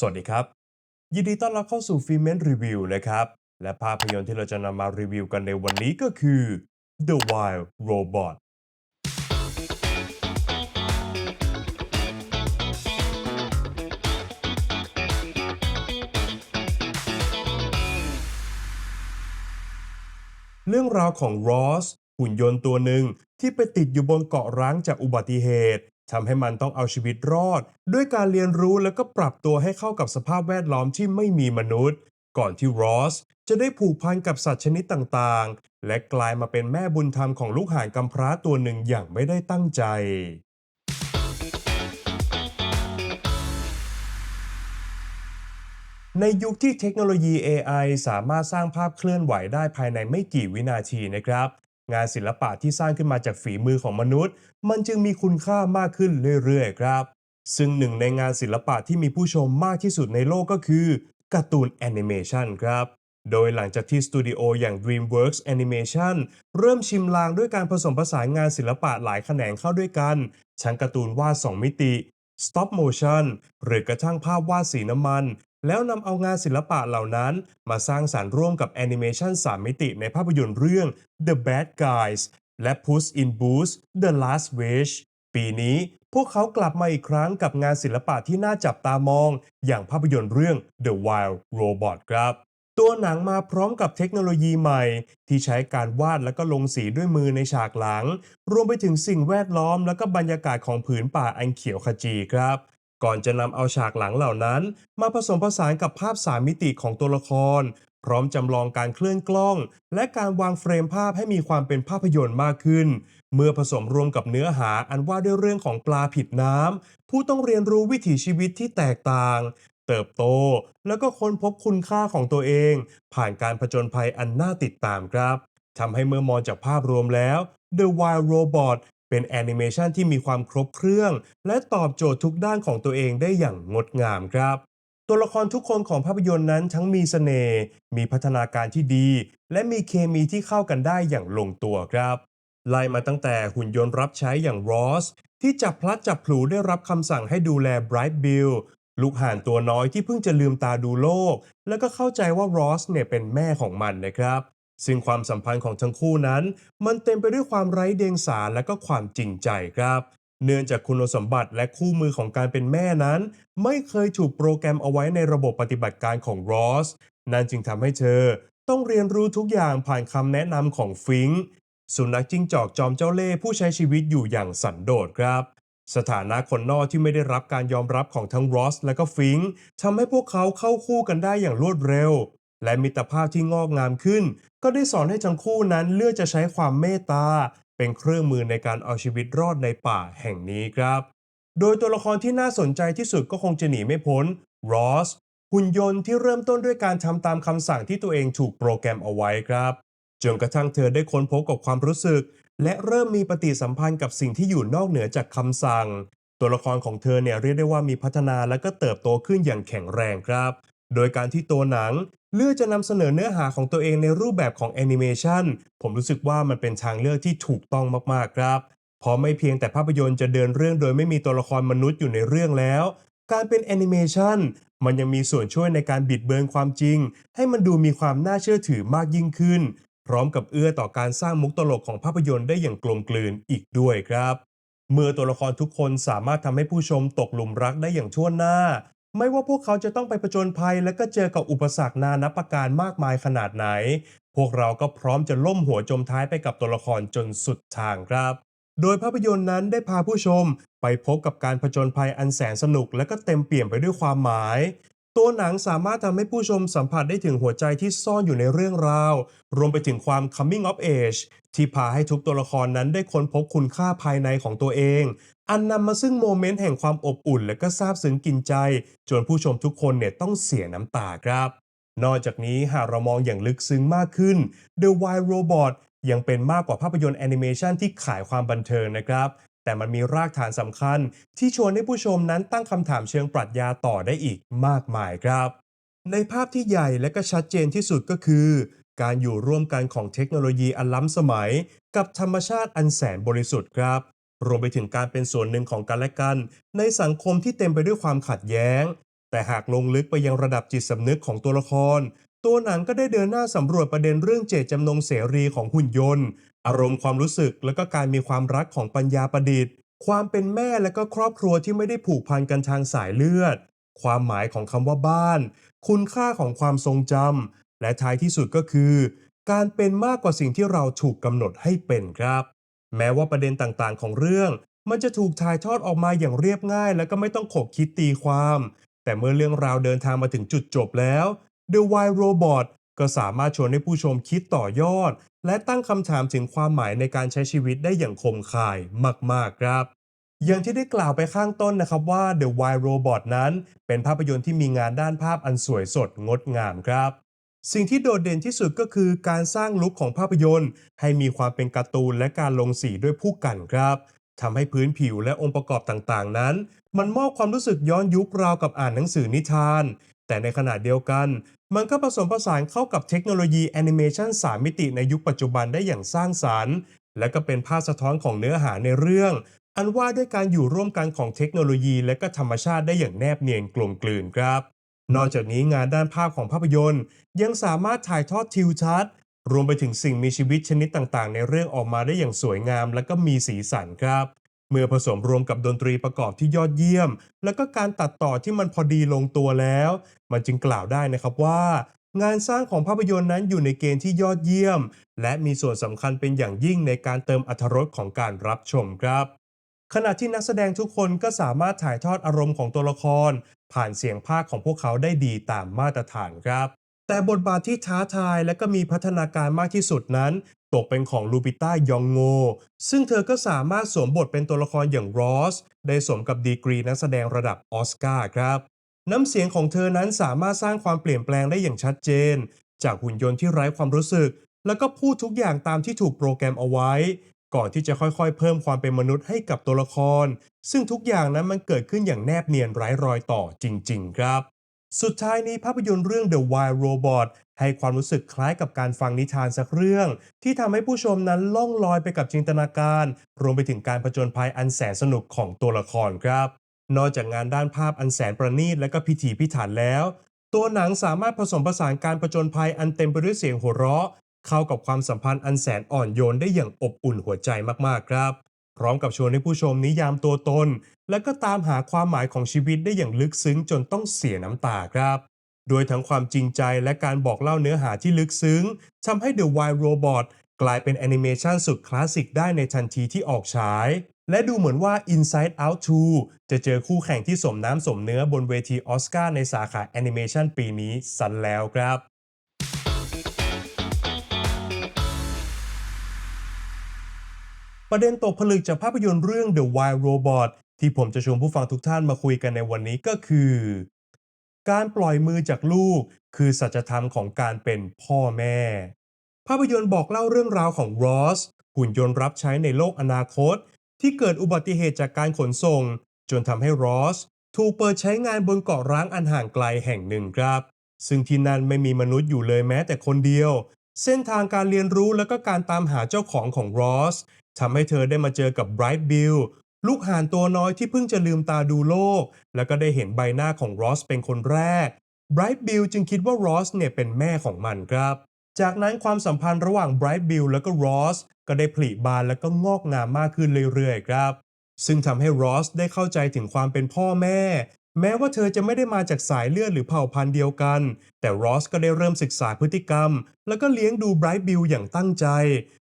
สวัสดีครับ ยินดีต้อนรับเข้าสู่ฟิเมนรีวิวนะครับ และภาพยนตร์ที่เราจะนำมารีวิวกันในวันนี้ก็คือ The Wild Robot เรื่องราวของรอสหุ่นยนต์ตัวหนึ่งที่ไปติดอยู่บนเกาะร้างจากอุบัติเหตุ ทำให้มันต้องเอาชีวิตรอด ด้วยการเรียนรู้แล้วก็ปรับตัวให้เข้ากับสภาพแวดล้อมที่ไม่มีมนุษย์ ก่อนที่รอสจะได้ผูกพันกับสัตว์ชนิดต่างๆ และกลายมาเป็นแม่บุญธรรมของลูกห่านกำพร้าตัวหนึ่งอย่างไม่ได้ตั้งใจในยุคที่เทคโนโลยี AI สามารถสร้างภาพเคลื่อนไหวได้ภายในไม่กี่วินาทีนะครับ งานศิลปะที่สร้างขึ้นมาจากฝีมือของมนุษย์ มันจึงมีคุณค่ามากขึ้นเรื่อยๆครับ ซึ่งหนึ่งในงานศิลปะที่มีผู้ชมมากที่สุดในโลกก็คือการ์ตูนแอนิเมชันครับ โดยหลังจากที่สตูดิโออย่าง DreamWorks Animation เริ่มชิมลางด้วยการผสมผสานงานศิลปะหลายแขนงเข้าด้วยกันทั้งการ์ตูนวาด 2 มิติ Stop Motion หรือกระทั่งภาพวาดสีน้ำมัน แล้วนำเอางานศิลปะเหล่านั้น มาสร้างสารรค์ร่วมกับแอนิเมชัน3มิติในภาพยนตร์เรื่อง The Bad Guys และ Puss in Boots The Last Wish ปีนี้พวกเขากลับมาอีกครั้งกับงานศิลปะที่น่าจับตามอง อย่างภาพยนตร์เรื่อง The Wild Robot ครับ ตัวหนังมาพร้อมกับเทคโนโลยีใหม่ ที่ใช้การวาดและก็ลงสีด้วยมือในฉากหลัง รวมไปถึงสิ่งแวดล้อมและก็บรรยากาศของผืนป่าอันเขียวขจีครับ ก่อนจะนำเอาฉากหลังเหล่านั้น มาผสมผสานกับภาพสามมิติของตัวละคร พร้อมจำลองการเคลื่อนกล้อง และการวางเฟรมภาพให้มีความเป็นภาพยนตร์มากขึ้น เมื่อผสมรวมกับเนื้อหาอันว่าด้วยเรื่องของปลาผิดน้ำผู้ต้องเรียนรู้วิถีชีวิตที่แตกต่าง เติบโต แล้วก็ค้นพบคุณค่าของตัวเอง ผ่านการผจญภัยอันน่าติดตามครับทำให้เมื่อมองจากภาพรวมแล้ว The Wild Robot เป็นแอนิเมชันที่มีความครบเครื่อง และตอบโจทย์ทุกด้านของตัวเองได้อย่างงดงามครับ ตัวละครทุกคนของภาพยนตร์นั้นทั้งมีเสน่ห์มีพัฒนาการที่ดี และมีเคมีที่เข้ากันได้อย่างลงตัวครับไล่มาตั้งแต่หุ่นยนต์รับใช้อย่างรอสที่จับพลัดจับผลูได้รับคำสั่งให้ดูแลไบรท์บิลลูกห่านตัวน้อยที่เพิ่งจะลืมตาดูโลก แล้วก็เข้าใจว่ารอสเนี่ยเป็นแม่ของมันนะครับ ซึ่งความสัมพันธ์ของทั้งคู่นั้น มันเต็มไปด้วยความไร้เดียงสาและก็ความจริงใจครับ เนื่องจากคุณสมบัติและคู่มือของการเป็นแม่นั้น ไม่เคยถูกโปรแกรมเอาไว้ในระบบปฏิบัติการของรอสนั่นจึงทำให้เธอต้องเรียนรู้ทุกอย่างผ่านคำแนะนำของฟิงค์สุนัขจิ้งจอกจอมเจ้าเล่ห์ผู้ใช้ชีวิตอยู่อย่างสันโดษครับ สถานะคนนอกที่ไม่ได้รับการยอมรับของทั้งรอสและก็ฟิงค์ทำให้พวกเขาเข้าคู่กันได้อย่างรวดเร็ว และมิตรภาพที่งอกงามขึ้น ก็ได้สอนให้ทั้งคู่นั้นเลือกจะใช้ความเมตตา เป็นเครื่องมือในการเอาชีวิตรอดในป่าแห่งนี้ครับ โดยตัวละครที่น่าสนใจที่สุดก็คงจะหนีไม่พ้นรอสหุ่นยนต์ที่เริ่มต้นด้วยการทำตามคำสั่งที่ตัวเองถูกโปรแกรมเอาไว้ครับ จนกระทั่งเธอได้ค้นพบกับความรู้สึก และเริ่มมีปฏิสัมพันธ์กับสิ่งที่อยู่นอกเหนือจากคำสั่ง ตัวละครของเธอเนี่ยเรียกได้ว่ามีพัฒนาและก็เติบโตขึ้นอย่างแข็งแรงครับ โดยการที่ตัวหนัง เลือกจะนำเสนอเนื้อหาของตัวเองในรูปแบบของแอนิเมชันผมรู้สึกว่ามันเป็นทางเลือกที่ถูกต้องมากๆครับเพราะไม่เพียงแต่ภาพยนตร์จะเดินเรื่องโดยไม่มีตัวละครมนุษย์อยู่ในเรื่องแล้ว การเป็นแอนิเมชันมันยังมีส่วนช่วยในการบิดเบือนความจริง ให้มันดูมีความน่าเชื่อถือมากยิ่งขึ้น พร้อมกับเอื้อต่อการสร้างมุกตลกของภาพยนตร์ได้อย่างกลมกลืนอีกด้วยครับ เมื่อตัวละครทุกคนสามารถทำให้ผู้ชมตกหลุมรักได้อย่างทั่วหน้า ไม่ว่าพวกเขาจะต้องไปผจญภัยและก็เจอกับอุปสรรคนานับประการมากมายขนาดไหน พวกเราก็พร้อมจะล่มหัวจมท้ายไปกับตัวละครจนสุดทางครับ โดยภาพยนตร์นั้นได้พาผู้ชม ไปพบกับการผจญภัยอันแสนสนุกและก็เต็มเปี่ยมไปด้วยความหมาย ตัวหนังสามารถทำให้ผู้ชมสัมผัสได้ถึงหัวใจที่ซ่อนอยู่ในเรื่องราว รวมไปถึงความ coming of age ที่พาให้ทุกตัวละครนั้นได้ค้นพบคุณค่าภายในของตัวเอง อันนำมาซึ่งโมเมนต์แห่งความอบอุ่น และก็ซาบซึ้งกินใจ จนผู้ชมทุกคนเนี่ยต้องเสียน้ำตาครับ นอกจากนี้หากเรามองอย่างลึกซึ้งมากขึ้น The Wild Robot ยังเป็นมากกว่าภาพยนตร์แอนิเมชันที่ขายความบันเทิงนะครับ แต่มันมีรากฐานสำคัญ ที่ชวนให้ผู้ชมนั้นตั้งคำถามเชิงปรัชญาต่อได้อีกมากมายครับ ในภาพที่ใหญ่และก็ชัดเจนที่สุดก็คือ การอยู่ร่วมกันของเทคโนโลยีอันล้ำสมัย กับธรรมชาติอันแสนบริสุทธิ์ครับรวมไปถึงการเป็นส่วนหนึ่งของกันและกัน ในสังคมที่เต็มไปด้วยความขัดแย้ง แต่หากลงลึกไปยังระดับจิตสำนึกของตัวละคร ตัวหนังก็ได้เดินหน้าสำรวจประเด็นเรื่องเจตจำนงเสรีของหุ่นยนต์ อารมณ์ความรู้สึกและก็การมีความรักของปัญญาประดิษฐ์ ความเป็นแม่และก็ครอบครัวที่ไม่ได้ผูกพันกันทางสายเลือด ความหมายของคำว่าบ้าน คุณค่าของความทรงจำและท้ายที่สุดก็คือ การเป็นมากกว่าสิ่งที่เราถูกกำหนดให้เป็นครับ แม้ว่าประเด็นต่างๆ ของเรื่อง มันจะถูกถ่ายทอดออกมาอย่างเรียบง่าย และก็ไม่ต้องขบคิดตีความ แต่เมื่อเรื่องราวเดินทางมาถึงจุดจบแล้ว The Wild Robot ก็สามารถชวนให้ผู้ชมคิดต่อยอด และตั้งคำถามถึงความหมายในการใช้ชีวิตได้อย่างคมคายมาก ๆ ครับ อย่างที่ได้กล่าวไปข้างต้นนะครับว่า The Wild Robot นั้น เป็นภาพยนตร์ที่มีงานด้านภาพอันสวยสดงดงามครับ สิ่งที่โดดเด่นที่สุดก็คือการสร้างลุคของภาพยนตร์ ให้มีความเป็นการ์ตูนและการลงสีด้วยผู้กันครับทำให้พื้นผิวและองค์ประกอบต่างๆ นั้น มันมอบความรู้สึกย้อนยุคราวกับอ่านหนังสือนิทาน แต่ในขณะเดียวกัน มันก็ผสมผสานเข้ากับเทคโนโลยีแอนิเมชัน3มิติในยุคปัจจุบันได้อย่างสร้างสรรค์ และก็เป็นภาพสะท้อนของเนื้อหาในเรื่อง อันว่าด้วยการอยู่ร่วมกันของเทคโนโลยี และก็ธรรมชาติได้อย่างแนบเนียนกลมกลืนครับ นอกจากนี้งานด้านภาพของภาพยนตร์ ยังสามารถถ่ายทอดทิวทัศน์รวมไปถึงสิ่งมีชีวิตชนิดต่างๆ ในเรื่องออกมาได้อย่างสวยงาม และก็มีสีสันครับ เมื่อผสมรวมกับดนตรีประกอบที่ยอดเยี่ยม แล้วก็การตัดต่อที่มันพอดีลงตัวแล้ว มันจึงกล่าวได้นะครับว่า งานสร้างของภาพยนตร์นั้นอยู่ในเกณฑ์ที่ยอดเยี่ยม และมีส่วนสำคัญเป็นอย่างยิ่งในการเติมอรรถรสของการรับชมครับ ขณะที่นักแสดงทุกคนก็สามารถถ่ายทอดอารมณ์ของตัวละคร ผ่านเสียงภาคของพวกเขาได้ดีตามมาตรฐานครับแต่บทบาทที่ท้าทายและก็มีพัฒนาการมากที่สุดนั้น ตกเป็นของลูปิต้ายองโง ซึ่งเธอก็สามารถสวมบทเป็นตัวละครอย่างรอส ได้สมกับดีกรีนักแสดงระดับออสการ์ครับ น้ำเสียงของเธอนั้นสามารถสร้างความเปลี่ยนแปลงได้อย่างชัดเจน จากหุ่นยนต์ที่ไร้ความรู้สึก แล้วก็พูดทุกอย่างตามที่ถูกโปรแกรมเอาไว้ ก่อนที่จะค่อยๆ เพิ่มความเป็นมนุษย์ให้กับตัวละคร ซึ่งทุกอย่างนั้นมันเกิดขึ้นอย่างแนบเนียนไร้รอยต่อจริง ๆ ครับ สุดท้ายนี้ภาพยนตร์เรื่อง The Wild Robot ให้ความรู้สึกคล้ายกับการฟังนิทานสักเรื่อง ที่ทำให้ผู้ชมนั้นล่องลอยไปกับจินตนาการ รวมไปถึงการผจญภัยอันแสนสนุกของตัวละครครับ นอกจากงานด้านภาพอันแสนประณีตและก็พิถีพิถันแล้ว ตัวหนังสามารถผสมผสานการผจญภัยอันเต็มไปด้วยเสียงหัวเราะ เข้ากับความสัมพันธ์อันแสนอ่อนโยนได้อย่างอบอุ่นหัวใจมากๆครับ พร้อมกับชวนให้ผู้ชมนิยามตัวตน และก็ตามหาความหมายของชีวิตได้อย่างลึกซึ้งจนต้องเสียน้ำตาครับโดยทั้งความจริงใจและการบอกเล่าเนื้อหาที่ลึกซึ้งทำให้ The Wild Robot กลายเป็นแอนิเมชันสุดคลาสสิกได้ในทันทีที่ออกฉาย และดูเหมือนว่า Inside Out 2 จะเจอคู่แข่งที่สมน้ำสมเนื้อบนเวทีออสการ์ในสาขาแอนิเมชันปีนี้สันแล้วครับ ประเด็นตกผลึกจากภาพยนตร์เรื่อง The Wild Robot ที่ผมจะชวนผู้ฟังทุกท่านมาคุยกันในวันนี้ก็คือ การปล่อยมือจากลูก คือสัจธรรมของการเป็นพ่อแม่ ภาพยนตร์บอกเล่าเรื่องราวของรอสหุ่นยนต์รับใช้ในโลกอนาคต ที่เกิดอุบัติเหตุจากการขนส่ง จนทำให้รอสถูกเปิดใช้งานบนเกาะร้างอันห่างไกลแห่งหนึ่งครับ ซึ่งที่นั่นไม่มีมนุษย์อยู่เลยแม้แต่คนเดียว เส้นทางการเรียนรู้และก็การตามหาเจ้าของของรอส ทำให้เธอได้มาเจอกับไบรท์บิลลูกห่านตัวน้อยที่เพิ่งจะลืมตาดูโลก แล้วก็ได้เห็นใบหน้าของรอสเป็นคนแรกไบรท์บิลจึงคิดว่ารอสเนี่ยเป็นแม่ของมันครับ จากนั้นความสัมพันธ์ระหว่างไบรท์บิลและก็รอสก็ได้ผลิบานและก็งอกงามมากขึ้นเรื่อยๆครับ ซึ่งทำให้รอสได้เข้าใจถึงความเป็นพ่อแม่ แม้ว่าเธอจะไม่ได้มาจากสายเลือดหรือเผ่าพันธุ์เดียวกัน แต่รอสก็ได้เริ่มศึกษาพฤติกรรม แล้วก็เลี้ยงดูไบรท์บิลอย่างตั้งใจ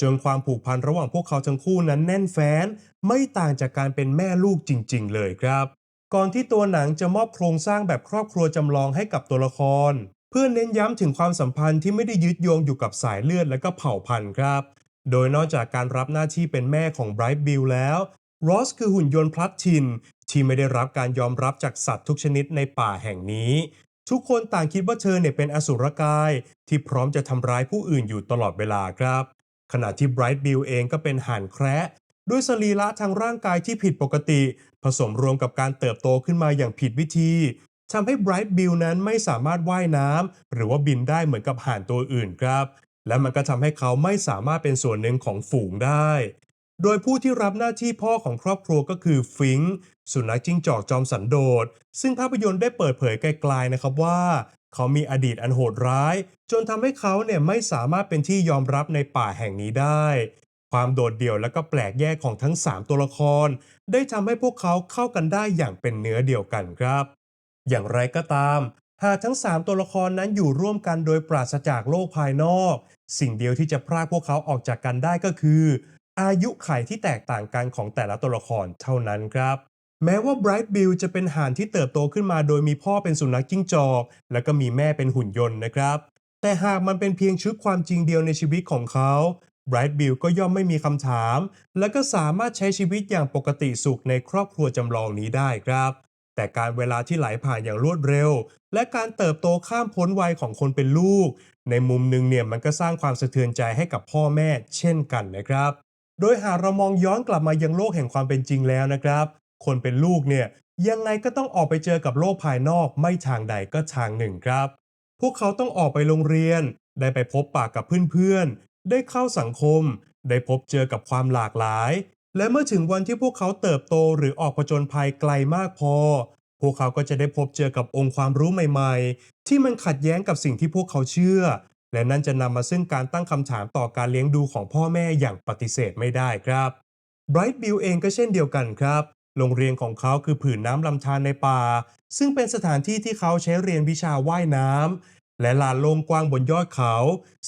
จนความผูกพันระหว่างพวกเขาทั้งคู่นั้นแน่นแฟ้น ไม่ต่างจากการเป็นแม่ลูกจริง ๆ เลยครับ ก่อนที่ตัวหนังจะมอบโครงสร้างแบบครอบครัวจำลองให้กับตัวละคร เพื่อเน้นย้ำถึงความสัมพันธ์ที่ไม่ได้ยึดโยงอยู่กับสายเลือดและก็เผ่าพันธุ์ครับ โดยนอกจากการรับหน้าที่เป็นแม่ของไบรท์บิลแล้ว รอสคือหุ่นยนต์พลัดทินที่ไม่ได้รับการยอมรับจากสัตว์ทุกชนิดในป่าแห่งนี้ ทุกคนต่างคิดว่าเธอเนี่ยเป็นอสุรกาย ที่พร้อมจะทำร้ายผู้อื่นอยู่ตลอดเวลาครับ ขณะที่ไบรท์บิลเองก็เป็นห่านแคระด้วยสรีระทางร่างกายที่ผิดปกติ ผสมรวมกับการเติบโตขึ้นมาอย่างผิดวิธีทำให้ไบรท์บิลนั้นไม่สามารถว่ายน้ำหรือว่าบินได้เหมือนกับห่านตัวอื่นครับ และมันก็ทำให้เขาไม่สามารถเป็นส่วนหนึ่งของฝูงได้ โดยผู้ที่รับหน้าที่พ่อของครอบครัวก็คือฟิงค์สุนัขจิ้งจอกจอมสันโดษ ซึ่งภาพยนตร์ได้เปิดเผยไกลๆนะครับว่า เขามีอดีตอันโหดร้าย จนทำให้เขาเนี่ยไม่สามารถเป็นที่ยอมรับในป่าแห่งนี้ได้ ความโดดเดี่ยวและก็แปลกแยกของทั้ง 3 ตัวละคร ได้ทำให้พวกเขาเข้ากันได้อย่างเป็นเนื้อเดียวกันครับ อย่างไรก็ตามหากทั้ง 3 ตัวละครนั้นอยู่ร่วมกันโดยปราศจากโลกภายนอก สิ่งเดียวที่จะพรากพวกเขาออกจากกันได้ก็คือ อายุไขที่แตกต่างกันของแต่ละตัวละครเท่านั้นครับ แม้ว่า Bright Bill จะเป็นห่านที่เติบโตขึ้นมาโดยมีพ่อเป็นสุนัขจิ้งจอก แล้วก็มีแม่เป็นหุ่นยนต์นะครับ แต่หากมันเป็นเพียงชุดความจริงเดียวในชีวิตของเขา Bright Bill ก็ย่อมไม่มีคำถาม และก็สามารถใช้ชีวิตอย่างปกติสุขในครอบครัวจำลองนี้ได้ครับ แต่การเวลาที่ไหลผ่านอย่างรวดเร็ว และการเติบโตข้ามพ้นวัยของคนเป็นลูก ในมุมหนึ่งเนี่ยมันก็สร้างความสะเทือนใจให้กับพ่อแม่เช่นกันนะครับ โดยหากเรามองย้อนกลับมายังโลกแห่งความเป็นจริงแล้วนะครับ คนเป็นลูกเนี่ยยังไงก็ต้องออกไปเจอกับโลกภายนอกไม่ทางใดก็ทางหนึ่งครับ พวกเขาต้องออกไปโรงเรียน ได้ไปพบปากกับเพื่อนๆ ได้เข้าสังคม ได้พบเจอกับความหลากหลาย และเมื่อถึงวันที่พวกเขาเติบโตหรือออกผจญภัยไกลมากพอ พวกเขาก็จะได้พบเจอกับองค์ความรู้ใหม่ ๆ ที่มันขัดแย้งกับสิ่งที่พวกเขาเชื่อ และนั่นจะนำมาซึ่งการตั้งคำถามต่อการเลี้ยงดูของพ่อแม่อย่างปฏิเสธไม่ได้ครับ Bright Bill เองก็เช่นเดียวกันครับ โรงเรียนของเขาคือผืนน้ำลำธารในป่า ซึ่งเป็นสถานที่ที่เขาใช้เรียนวิชาว่ายน้ำและลานโล่งกว้างบนยอดเขา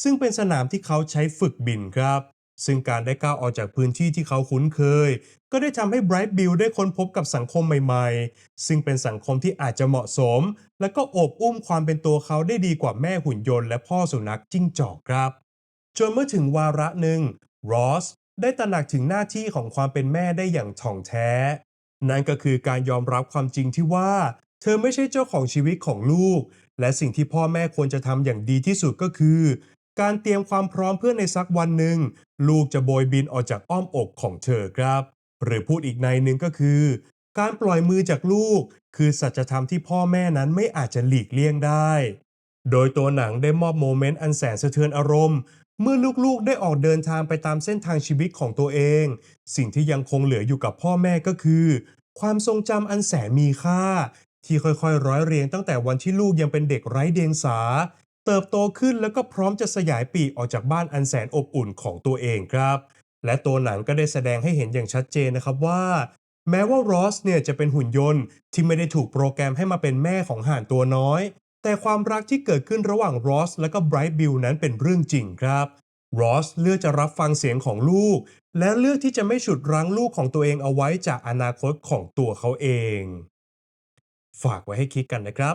ซึ่งเป็นสนามที่เขาใช้ฝึกบินครับ ซึ่งการได้ก้าวออกจากพื้นที่ที่เขาคุ้นเคย ก็ได้ทำให้ Bright Bill ได้ค้นพบกับสังคมใหม่ๆ ซึ่งเป็นสังคมที่อาจจะเหมาะสม และก็อบอุ้มความเป็นตัวเขาได้ดีกว่าแม่หุ่นยนต์และพ่อสุนัขจิ้งจอกครับ จนเมื่อถึงวาระหนึ่งรอสได้ตระหนักถึงหน้าที่ของความเป็นแม่ได้อย่างถ่องแท้ นั่นก็คือการยอมรับความจริงที่ว่า เธอไม่ใช่เจ้าของชีวิตของลูก และสิ่งที่พ่อแม่ควรจะทำอย่างดีที่สุดก็คือ การเตรียมความพร้อมเพื่อในสักวันหนึ่ง ลูกจะโบยบินออกจากอ้อมอกของเธอครับ หรือพูดอีกในหนึ่งก็คือ การปล่อยมือจากลูก คือสัจธรรมที่พ่อแม่นั้นไม่อาจจะหลีกเลี่ยงได้ โดยตัวหนังได้มอบโมเมนต์อันแสนสะเทือนอารมณ์ เมื่อลูกๆได้ออกเดินทางไปตามเส้นทางชีวิตของตัวเอง สิ่งที่ยังคงเหลืออยู่กับพ่อแม่ก็คือ ความทรงจำอันแสนมีค่าที่ค่อยๆ ร้อยเรียงตั้งแต่วันที่ลูกยังเป็นเด็กไร้เดียงสา เติบโตขึ้นแล้วก็พร้อมจะสยายปีกออกจากบ้านอันแสนอบอุ่นของตัวเองครับ และตัวหนังก็ได้แสดงให้เห็นอย่างชัดเจนนะครับว่า แม้ว่ารอสเนี่ยจะเป็นหุ่นยนต์ที่ไม่ได้ถูกโปรแกรมให้มาเป็นแม่ของห่านตัวน้อย แต่ความรักที่เกิดขึ้นระหว่างรอสและก็ไบรท์บิลนั้นเป็นเรื่องจริงครับรอสเลือกจะรับฟังเสียงของลูก และเลือกที่จะไม่ฉุดรั้งลูกของตัวเองเอาไว้จากอนาคตของตัวเขาเอง ฝากไว้ให้คิดกันนะครับ